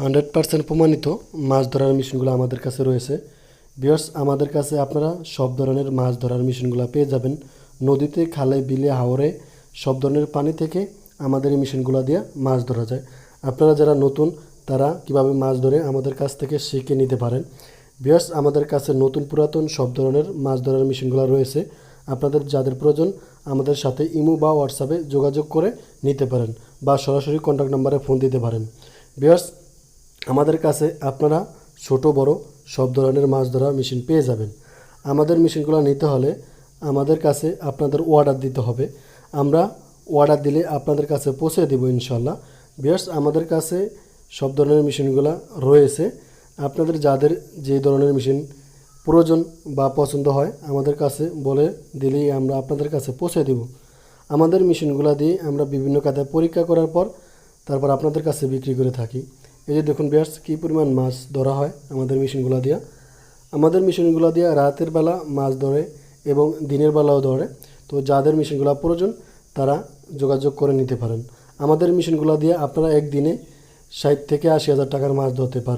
Hundred percent প্রমাণিত মাছ ধরার মেশিনগুলো আমাদের কাছে রয়েছে। বিয়ার্স আমাদের কাছে আপনারা সব ধরনের মাছ ধরার মেশিনগুলো পেয়ে যাবেন। নদীতে, খালে, বিলে, হাওরে সব ধরনের পানি থেকে আমাদের এই মেশিনগুলো দিয়ে মাছ ধরা যায়। আপনারা যারা নতুন, তারা কীভাবে মাছ ধরে আমাদের কাছ থেকে শিখে নিতে পারেন? বিয়ার্স আমাদের কাছে নতুন, পুরাতন সব ধরনের মাছ ধরার মেশিনগুলো রয়েছে। আপনাদের যাদের প্রয়োজন, আমাদের সাথে ইমো বা হোয়াটসঅ্যাপে যোগাযোগ করে নিতে পারেন বা সরাসরি কন্ট্যাক্ট নাম্বারে ফোন দিতে পারেন। বিয়ার্স আমাদের কাছে আপনারা ছোট, বড় সব ধরনের মাছ ধরা মেশিন পেয়ে যাবেন। আমাদের মেশিনগুলো নিতে হলে আমাদের কাছে আপনাদের অর্ডার দিতে হবে। আমরা অর্ডার দিলে আপনাদের কাছে পৌঁছে দেবো ইনশাল্লাহ বিয়ার্স আমাদের কাছে সব ধরনের মেশিনগুলো রয়েছে। আপনাদের যাদের যে ধরনের মেশিন প্রয়োজন বা পছন্দ হয়, আমাদের কাছে বলে দিলেই আমরা আপনাদের কাছে পৌঁছে দেব। আমাদের মেশিনগুলো দিয়ে আমরা বিভিন্ন কাতায় পরীক্ষা করার পর তারপর আপনাদের কাছে বিক্রি করে থাকি। এই যে দেখুন বিয়ার্স কী পরিমাণ মাছ ধরা হয় আমাদের মেশিনগুলো দিয়া। আমাদের মেশিনগুলো দিয়ে রাতের বেলা মাছ ধরে এবং দিনের বেলাও ধরে। তো যাদের মেশিনগুলো প্রয়োজন, তারা যোগাযোগ করে নিতে পারেন। আমাদের মেশিনগুলো দিয়ে আপনারা একদিনে ষাট থেকে আশি হাজার টাকার মাছ ধরতে পারেন।